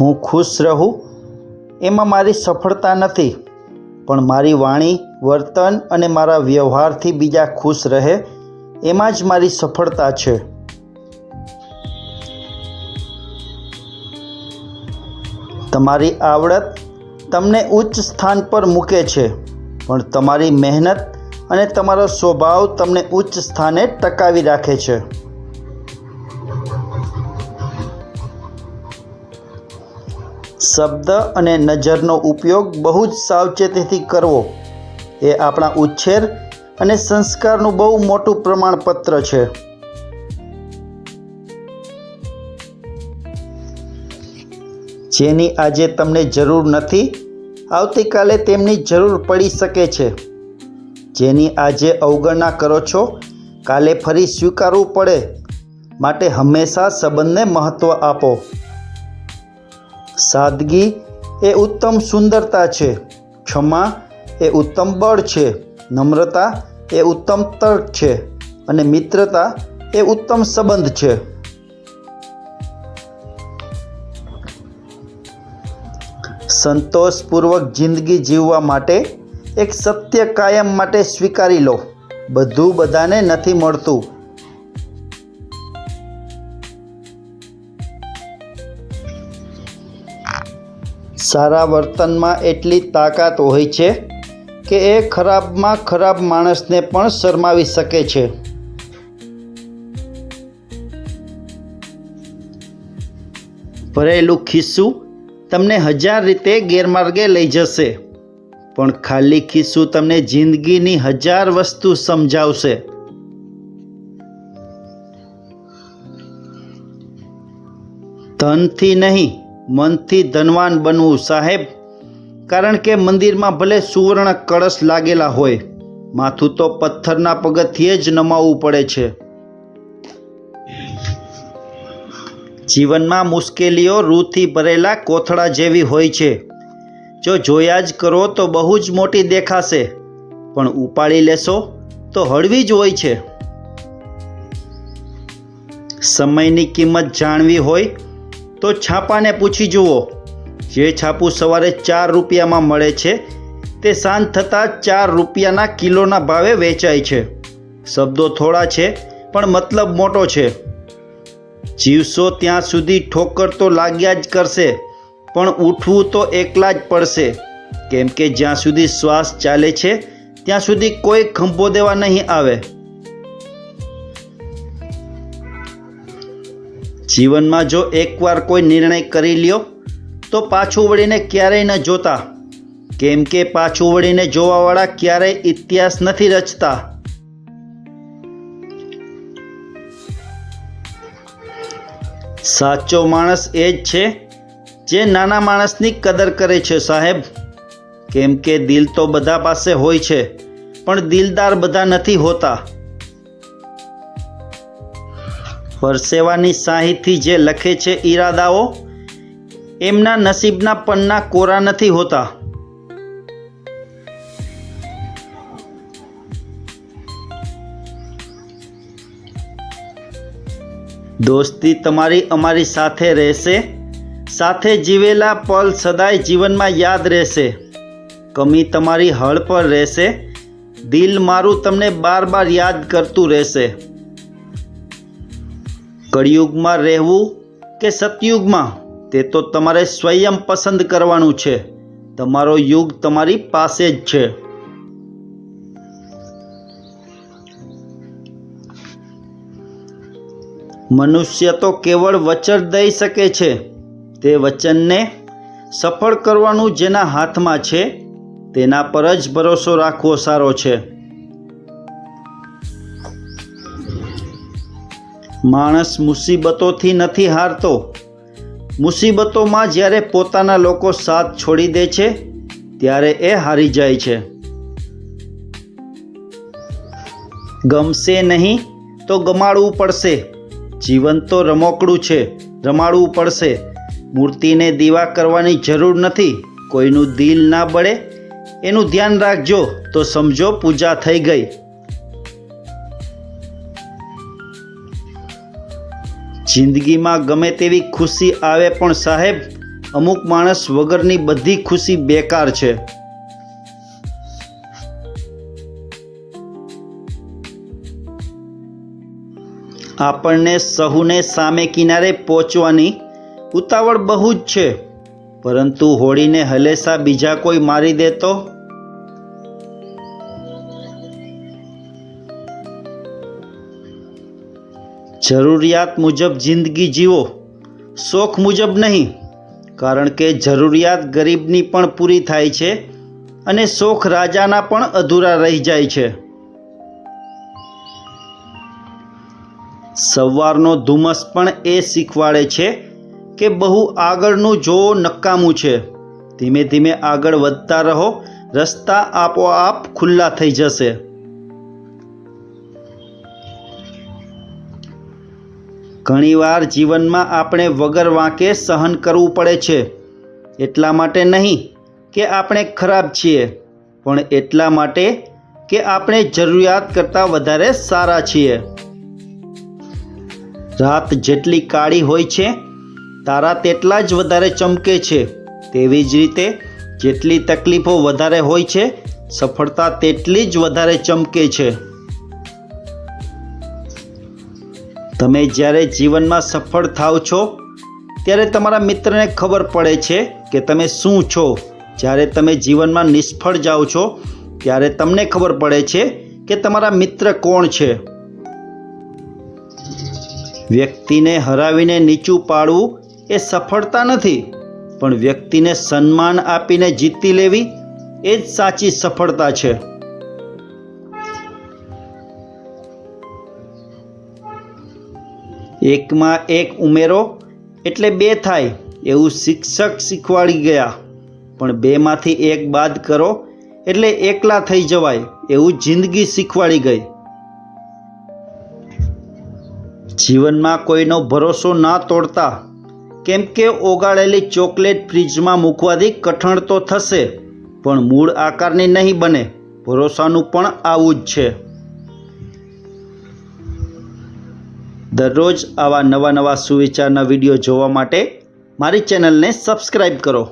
હું ખુશ રહું? એમાં મારી સફળતા નથી, પણ મારી વાણી, વર્તન અને મારા વ્યવહારથી બીજા ખુશ રહે, એમાં જ મારી સફળતા છે. તમારી આવડત તમને ઉચ્ચ સ્થાન પર મૂકે છે, પણ તમારી મહેનત અને તમારો સ્વભાવ તમને ઉચ્ચ સ્થાને ટકાવી રાખે છે. શબ્દ અને નજરનો ઉપયોગ બહુ જ સાવચેતીથી કરવો એ આપણા ઉછેર અને સંસ્કારનું બહુ મોટું પ્રમાણપત્ર છે. જેની આજે તમને જરૂર નથી, આવતીકાલે તેમની જરૂર પડી શકે છે. જેની આજે અવગણના કરો છો, કાલે ફરી સ્વીકારવું પડે. માટે હંમેશા સંબંધને મહત્ત્વ આપો. સાદગી એ ઉત્તમ સુંદરતા છે. ક્ષમા એ ઉત્તમ બળ છે. નમ્રતા એ ઉત્તમ તર્ક છે. અને મિત્રતા એ ઉત્તમ સંબંધ છે. સંતોષપૂર્વક જિંદગી જીવવા માટે એક સત્ય કાયમ માટે સ્વીકારી લો. બધું બધાને નથી મળતું. સારા વર્તનમાં એટલી તાકાત હોય છે કે એ ખરાબમાં ખરાબ માણસને પણ શરમાવી શકે છે. ભરેલું ખિસ્સું તમને હજાર રીતે ગેરમાર્ગે લઈ જશે, પણ ખાલી ખિસ્સું તમને જિંદગીની હજાર વસ્તુ સમજાવશે. ધનથી નહીં મનથી ધનવાન બનવું સાહેબ. કારણ કે મંદિરમાં ભલે સુવર્ણ કળશ લાગેલા હોય, માથું તો પથ્થરના પગથિયે જ નમાવવું પડે છે. જીવનમાં મુશ્કેલીઓ રૂથી ભરેલા કોથળા જેવી હોય છે. જો જોયા જ કરો તો બહુ જ મોટી દેખાશે. પણ ઉપાડી લેશો તો હળવી જ હોય છે. સમયની કિંમત જાણવી હોય તો છાપાને પૂછી જુઓ. જે છાપું સવારે ચાર રૂપિયામાં મળે છે, તે સાંજ થતાં ચાર રૂપિયાના કિલોના ભાવે વેચાય છે. શબ્દો થોડા છે, પણ મતલબ મોટો છે. જીવશો ત્યાં સુધી ઠોકર તો લાગ્યા જ કરશે, પણ ઉઠવું તો એકલા જ પડશે. કેમ કે જ્યાં સુધી શ્વાસ ચાલે છે, ત્યાં સુધી કોઈ ખંભો દેવા નહીં આવે. જીવનમાં જો એકવાર કોઈ નિર્ણય કરી લ્યો, તો પાછું વળીને ક્યારેય ન જોતા. કેમ કે પાછું વળીને જોવાવાળા ક્યારેય ઇતિહાસ નથી રચતા. સાચો માણસ એ જ છે જે નાના માણસની કદર કરે છે સાહેબ. કેમ કે દિલ તો બધા પાસે હોય છે, પણ દિલદાર બધા નથી હોતા. પરસેવાની શાહીથી જે લખે છે ઈરાદાઓ, એમના નસીબના પન્ના કોરા નથી હોતા. દોસ્તી તમારી અમારી સાથે રહેશે, સાથે જીવેલા પલ સદાય જીવનમાં યાદ રહેશે. કમી તમારી હળ પર રહેશે, દિલ મારું તમને બાર બાર યાદ કરતું રહેશે. કળિયુગમાં રહેવું કે સતયુગમાં? તે તો તમારે સ્વયં પસંદ કરવાનું છે. તમારો યુગ તમારી પાસે જ છે. મનુષ્ય તો કેવળ વચન દઈ શકે છે. તે વચનને સફળ કરવાનું જેના હાથમાં છે, તેના પર જ ભરોસો રાખવો સારો છે. માણસ મુસીબતોથી નથી હારતો. મુસીબતોમાં જ્યારે પોતાના લોકો સાથ છોડી દે છે, ત્યારે એ હારી જાય છે. ગમશે નહીં તો ગમાડવું પડશે. જીવન તો રમોકડું છે, રમાડવું પડશે. મૂર્તિને દીવા કરવાની જરૂર નથી. કોઈનું દિલ ના બળે એનું ધ્યાન રાખજો, તો સમજો પૂજા થઈ ગઈ. જિંદગીમાં ગમે તેવી ખુશી આવે પણ સાહેબ, અમુક માણસ વગરની બધી ખુશી બેકાર છે. આપણને સહુને સામે કિનારે પહોંચવાની ઉતાવળ બહુ જ છે. પરંતુ હોળીને હલેસા બીજા કોઈ મારી દે તો? જરૂરિયાત મુજબ જિંદગી જીવો, શોખ મુજબ નહીં, કારણ કે જરૂરિયાત ગરીબની પણ પૂરી થાય છે અને શોખ રાજાના પણ અધૂરા રહી જાય છે. સવારનો ધુમ્મસ પણ એ શીખવાડે છે કે બહુ આગળનું જોવો નકામું છે. ધીમે ધીમે આગળ વધતા રહો, રસ્તા આપોઆપ ખુલ્લા થઈ જશે. ઘણીવાર જીવનમાં આપણે વગર વાંકે સહન કરવું પડે છે. એટલા માટે નહીં કે આપણે ખરાબ છીએ, પણ એટલા માટે કે આપણે જરૂરિયાત કરતાં વધારે સારા છીએ. રાત જેટલી કાળી હોય છે, તારા તેટલા જ વધારે ચમકે છે. તેવી જ રીતે જેટલી તકલીફો વધારે હોય છે, સફળતા તેટલી જ વધારે ચમકે છે. તમે જ્યારે જીવનમાં સફળ થાવ છો, ત્યારે તમારા મિત્રને ખબર પડે છે કે તમે શું છો. જ્યારે તમે જીવનમાં નિષ્ફળ જાઓ છો, ત્યારે તમને ખબર પડે છે કે તમારા મિત્ર કોણ છે. વ્યક્તિને હરાવીને નીચું પાડવું એ સફળતા નથી, પણ વ્યક્તિને સન્માન આપીને જીતી લેવી એ જ સાચી સફળતા છે. એકમાં એક ઉમેરો એટલે બે થાય, એવું શિક્ષક શીખવાડી ગયા. પણ બેમાંથી એક બાદ કરો એટલે એકલા થઈ જવાય, એવું જિંદગી શીખવાડી ગઈ. જીવનમાં કોઈનો ભરોસો ના તોડતા, કેમ કે ઓગાળેલી ચોકલેટ ફ્રીજમાં મૂકવાથી કઠણ તો થશે, પણ મૂળ આકારની નહીં બને, ભરોસાનું પણ આવું જ છે. દરરોજ આવા નવા નવા સુવિચારના વીડિયો જોવા માટે મારી ચેનલને સબસ્ક્રાઈબ કરો.